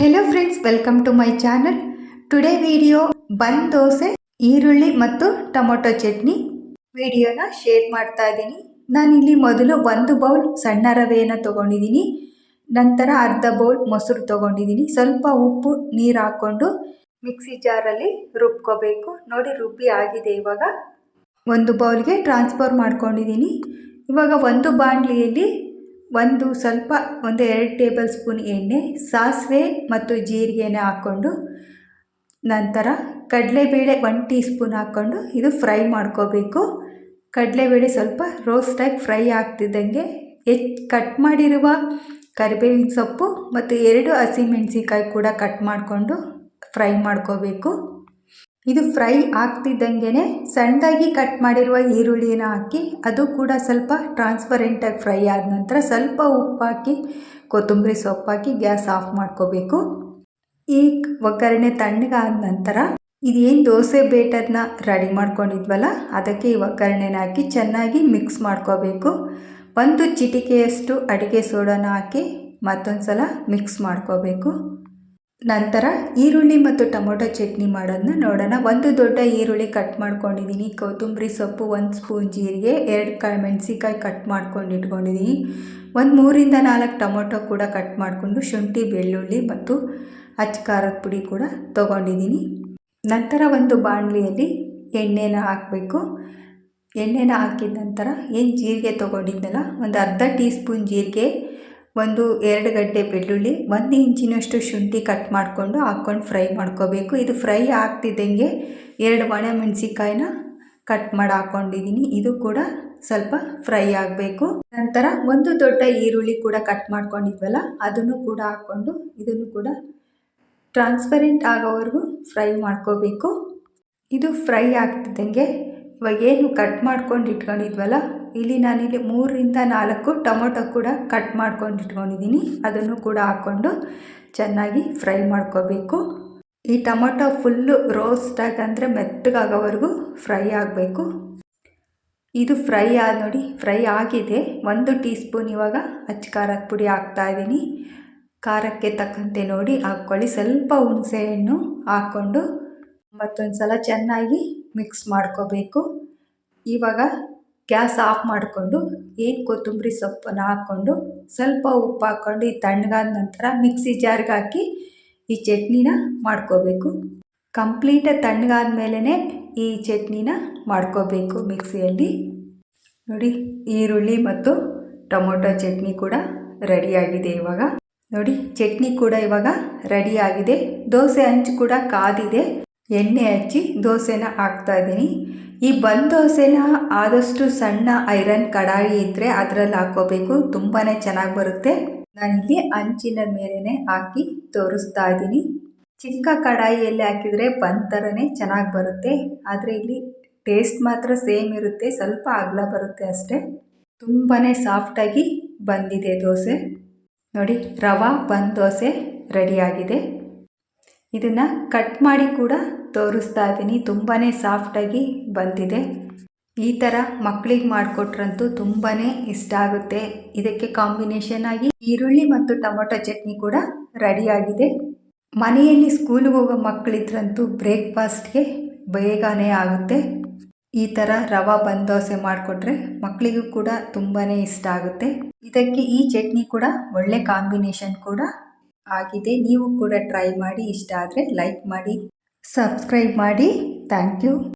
Hello friends welcome to my channel today video bun dosa ಈರುಳ್ಳಿ ಮತ್ತು tomato chutney. ವಿಡಿಯೋನ share ಮಾಡ್ತಾ ಇದ್ದೀನಿ. ನಾನಿಲ್ಲಿ ಮೊದಲು ಒಂದು ಬೌಲ್ ಸಣ್ಣ ರವೆಯನ್ನು ತೊಗೊಂಡಿದ್ದೀನಿ. ನಂತರ ಅರ್ಧ ಬೌಲ್ ಮೊಸರು ತೊಗೊಂಡಿದ್ದೀನಿ. ಸ್ವಲ್ಪ ಉಪ್ಪು, ನೀರು ಹಾಕ್ಕೊಂಡು ಮಿಕ್ಸಿ ಜಾರಲ್ಲಿ ರುಬ್ಕೋಬೇಕು. ನೋಡಿ ರುಬ್ಬಿ ಆಗಿದೆ ಇವಾಗ. ಒಂದು ಬೌಲ್ಗೆ ಟ್ರಾನ್ಸ್ಫರ್ ಮಾಡ್ಕೊಂಡಿದ್ದೀನಿ. ಇವಾಗ ಒಂದು ಬಾಣಲಿಯಲ್ಲಿ ಒಂದು ಸ್ವಲ್ಪ ಒಂದು ಎರಡು ಟೇಬಲ್ ಸ್ಪೂನ್ ಎಣ್ಣೆ, ಸಾಸಿವೆ ಮತ್ತು ಜೀರಿಗೆನ ಹಾಕ್ಕೊಂಡು ನಂತರ ಕಡಲೆಬೇಳೆ ಒನ್ ಟೀ ಸ್ಪೂನ್ ಹಾಕ್ಕೊಂಡು ಇದು ಫ್ರೈ ಮಾಡ್ಕೋಬೇಕು. ಕಡಲೆಬೇಳೆ ಸ್ವಲ್ಪ ರೋಸ್ಟಾಗಿ ಫ್ರೈ ಆಗ್ತಿದ್ದಂಗೆ ಹೆಚ್ಚು ಕಟ್ ಮಾಡಿರುವ ಕರಿಬೇವಿನ ಸೊಪ್ಪು ಮತ್ತು ಎರಡು ಹಸಿಮೆಣ್ಸಿಕಾಯಿ ಕೂಡ ಕಟ್ ಮಾಡಿಕೊಂಡು ಫ್ರೈ ಮಾಡ್ಕೋಬೇಕು. ಇದು ಫ್ರೈ ಆಗ್ತಿದ್ದಂಗೆ ಸಣ್ಣದಾಗಿ ಕಟ್ ಮಾಡಿರುವ ಈರುಳ್ಳಿನ ಹಾಕಿ, ಅದು ಕೂಡ ಸ್ವಲ್ಪ ಟ್ರಾನ್ಸ್ಪರೆಂಟಾಗಿ ಫ್ರೈ ಆದ ನಂತರ ಸ್ವಲ್ಪ ಉಪ್ಪು ಹಾಕಿ, ಕೊತ್ತಂಬರಿ ಸೊಪ್ಪು ಹಾಕಿ ಗ್ಯಾಸ್ ಆಫ್ ಮಾಡ್ಕೋಬೇಕು. ಈ ಒಗ್ಗರಣೆ ತಣ್ಣಗಾದ ನಂತರ ಇದೇನು ದೋಸೆ ಬೇಟರ್ನ ರೆಡಿ ಮಾಡ್ಕೊಂಡಿದ್ವಲ್ಲ, ಅದಕ್ಕೆ ಈ ಒಗ್ಗರಣೆನ ಹಾಕಿ ಚೆನ್ನಾಗಿ ಮಿಕ್ಸ್ ಮಾಡ್ಕೋಬೇಕು. ಒಂದು ಚಿಟಿಕೆಯಷ್ಟು ಅಡುಗೆ ಸೋಡಾನ ಹಾಕಿ ಮತ್ತೊಂದು ಸಲ ಮಿಕ್ಸ್ ಮಾಡ್ಕೋಬೇಕು. ನಂತರ ಈರುಳ್ಳಿ ಮತ್ತು ಟೊಮೊಟೊ ಚಟ್ನಿ ಮಾಡೋದನ್ನ ನೋಡೋಣ. ಒಂದು ದೊಡ್ಡ ಈರುಳ್ಳಿ ಕಟ್ ಮಾಡ್ಕೊಂಡಿದ್ದೀನಿ ಕೊತ್ತಂಬರಿ ಸೊಪ್ಪು ಒಂದು ಸ್ಪೂನ್ ಜೀರಿಗೆ, ಎರಡು ಕಾಯಿ ಮೆಣಸಿಕಾಯಿ ಕಟ್ ಮಾಡ್ಕೊಂಡು ಇಟ್ಕೊಂಡಿದ್ದೀನಿ ಒಂದು ಮೂರಿಂದ ನಾಲ್ಕು ಟೊಮೊಟೊ ಕೂಡ ಕಟ್ ಮಾಡಿಕೊಂಡು ಶುಂಠಿ, ಬೆಳ್ಳುಳ್ಳಿ ಮತ್ತು ಅಚ್ಚ ಖಾರದ ಪುಡಿ ಕೂಡ ತೊಗೊಂಡಿದ್ದೀನಿ ನಂತರ ಒಂದು ಬಾಣಲಿಯಲ್ಲಿ ಎಣ್ಣೆನ ಹಾಕಬೇಕು. ಎಣ್ಣೆನ ಹಾಕಿದ ನಂತರ ಏನು ಜೀರಿಗೆ ತೊಗೊಂಡಿದ್ದೆಲ್ಲ ಒಂದು ಅರ್ಧ ಟೀ ಸ್ಪೂನ್ ಜೀರಿಗೆ ಒಂದು ಎರಡು ಗಡ್ಡೆ ಬೆಳ್ಳುಳ್ಳಿ, ಒಂದು ಇಂಚಿನಷ್ಟು ಶುಂಠಿ ಕಟ್ ಮಾಡಿಕೊಂಡು ಹಾಕ್ಕೊಂಡು ಫ್ರೈ ಮಾಡ್ಕೋಬೇಕು. ಇದು ಫ್ರೈ ಆಗ್ತಿದ್ದಂಗೆ ಎರಡು ಒಣ ಮೆಣಸಿಕಾಯಿನ ಕಟ್ ಮಾಡಿ ಹಾಕ್ಕೊಂಡಿದ್ದೀನಿ ಇದು ಕೂಡ ಸ್ವಲ್ಪ ಫ್ರೈ ಆಗಬೇಕು. ನಂತರ ಒಂದು ದೊಡ್ಡ ಈರುಳ್ಳಿ ಕೂಡ ಕಟ್ ಮಾಡ್ಕೊಂಡಿದ್ವಲ್ಲ, ಅದನ್ನು ಕೂಡ ಹಾಕ್ಕೊಂಡು ಇದನ್ನು ಕೂಡ ಟ್ರಾನ್ಸ್ಪರೆಂಟ್ ಆಗೋವರೆಗೂ ಫ್ರೈ ಮಾಡ್ಕೋಬೇಕು. ಇದು ಫ್ರೈ ಆಗ್ತಿದ್ದಂಗೆ ಇವಾಗ ಏನು ಕಟ್ ಮಾಡ್ಕೊಂಡು ಇಟ್ಕೊಂಡಿದ್ವಲ್ಲ ಇಲ್ಲಿ ನಾನಿಲ್ಲಿ ಮೂರರಿಂದ ನಾಲ್ಕು ಟೊಮೊಟೊ ಕೂಡ ಕಟ್ ಮಾಡ್ಕೊಂಡು ಇಟ್ಕೊಂಡಿದ್ದೀನಿ. ಅದನ್ನು ಕೂಡ ಹಾಕ್ಕೊಂಡು ಚೆನ್ನಾಗಿ ಫ್ರೈ ಮಾಡ್ಕೋಬೇಕು. ಈ ಟೊಮೊಟೊ ಫುಲ್ಲು ರೋಸ್ಟಾಗಿ ಅಂದರೆ ಮೆತ್ತಗಾಗೋವರೆಗೂ ಫ್ರೈ ಆಗಬೇಕು. ಇದು ಫ್ರೈ ಆದ ನೋಡಿ, ಫ್ರೈ ಆಗಿದೆ. ಒಂದು ಟೀ ಸ್ಪೂನ್ ಇವಾಗ ಅಚ್ಚ ಖಾರದ ಪುಡಿ ಹಾಕ್ತಾಯಿದ್ದೀನಿ ಖಾರಕ್ಕೆ ತಕ್ಕಂತೆ ನೋಡಿ ಹಾಕ್ಕೊಳ್ಳಿ. ಸ್ವಲ್ಪ ಹುಣಸೆಹಣ್ಣು ಹಾಕ್ಕೊಂಡು ಮತ್ತೊಂದು ಸಲ ಚೆನ್ನಾಗಿ ಮಿಕ್ಸ್ ಮಾಡ್ಕೋಬೇಕು. ಇವಾಗ ಗ್ಯಾಸ್ ಆಫ್ ಮಾಡಿಕೊಂಡು ಏನು ಕೊತ್ತಂಬರಿ ಸೊಪ್ಪನ್ನು ಹಾಕ್ಕೊಂಡು ಸ್ವಲ್ಪ ಉಪ್ಪು ಹಾಕ್ಕೊಂಡು ಈ ತಣ್ಣಗಾದ ನಂತರ ಮಿಕ್ಸಿ ಜಾರ್ಗೆ ಹಾಕಿ ಈ ಚಟ್ನಿನ ಮಾಡ್ಕೋಬೇಕು. ಕಂಪ್ಲೀಟಾಗಿ ತಣ್ಣಗಾದ ಮೇಲೇ ಈ ಚಟ್ನಿನ ಮಾಡ್ಕೋಬೇಕು ಮಿಕ್ಸಿಯಲ್ಲಿ. ನೋಡಿ, ಈರುಳ್ಳಿ ಮತ್ತು ಟೊಮೊಟೊ ಚಟ್ನಿ ಕೂಡ ರೆಡಿಯಾಗಿದೆ ಇವಾಗ. ನೋಡಿ, ಚಟ್ನಿ ಕೂಡ ಇವಾಗ ರೆಡಿಯಾಗಿದೆ ದೋಸೆ ಹಂಚು ಕೂಡ ಕಾದಿದೆ. ಎಣ್ಣೆ ಹಚ್ಚಿ ದೋಸೆನ ಹಾಕ್ತಾಯಿದ್ದೀನಿ ಈ ಬಂದ್ ದೋಸೆನ ಆದಷ್ಟು ಸಣ್ಣ ಐರನ್ ಕಡಾಯಿ ಇದ್ದರೆ ಅದರಲ್ಲಿ ಹಾಕೋಬೇಕು ತುಂಬಾ ಚೆನ್ನಾಗಿ ಬರುತ್ತೆ. ನನಗೆ ಅಂಚಿನ ಮೇಲೇ ಹಾಕಿ ತೋರಿಸ್ತಾ ಇದ್ದೀನಿ. ಚಿಕ್ಕ ಕಡಾಯಿಯಲ್ಲಿ ಹಾಕಿದರೆ ಬಂದ್ ಥರನೇ ಚೆನ್ನಾಗಿ ಬರುತ್ತೆ. ಆದರೆ ಇಲ್ಲಿ ಟೇಸ್ಟ್ ಮಾತ್ರ ಸೇಮ್ ಇರುತ್ತೆ. ಸ್ವಲ್ಪ ಅಗಲ ಬರುತ್ತೆ ಅಷ್ಟೇ. ತುಂಬಾ ಸಾಫ್ಟಾಗಿ ಬಂದಿದೆ ದೋಸೆ. ನೋಡಿ, ರವಾ ಬಂದ್ ದೋಸೆ ರೆಡಿಯಾಗಿದೆ ಇದನ್ನು ಕಟ್ ಮಾಡಿ ಕೂಡ ತೋರಿಸ್ತಾ ಇದ್ದೀನಿ. ತುಂಬಾ ಸಾಫ್ಟಾಗಿ ಬಂದಿದೆ. ಈ ಥರ ಮಕ್ಕಳಿಗೆ ಮಾಡಿಕೊಟ್ರಂತೂ ತುಂಬಾ ಇಷ್ಟ ಆಗುತ್ತೆ. ಇದಕ್ಕೆ ಕಾಂಬಿನೇಷನ್ ಆಗಿ ಈರುಳ್ಳಿ ಮತ್ತು ಟೊಮೊಟೊ ಚಟ್ನಿ ಕೂಡ ರೆಡಿಯಾಗಿದೆ ಮನೆಯಲ್ಲಿ ಸ್ಕೂಲಿಗೆ ಹೋಗೋ ಮಕ್ಕಳಿದ್ರಂತೂ ಬ್ರೇಕ್ಫಾಸ್ಟ್ಗೆ ಬೇಗನೆ ಆಗುತ್ತೆ. ಈ ಥರ ರವಾ ಬಂದೋಸೆ ದೋಸೆ ಮಾಡಿಕೊಟ್ರೆ ಮಕ್ಕಳಿಗೂ ಕೂಡ ತುಂಬಾ ಇಷ್ಟ ಆಗುತ್ತೆ. ಇದಕ್ಕೆ ಈ ಚಟ್ನಿ ಕೂಡ ಒಳ್ಳೆ ಕಾಂಬಿನೇಷನ್ ಕೂಡ ಆಗಿದೆ. ನೀವು ಕೂಡ ಟ್ರೈ ಮಾಡಿ. ಇಷ್ಟ ಆದರೆ ಲೈಕ್ ಮಾಡಿ ಸಬ್ಸ್ಕ್ರೈಬ್ ಮಾಡಿ. Thank you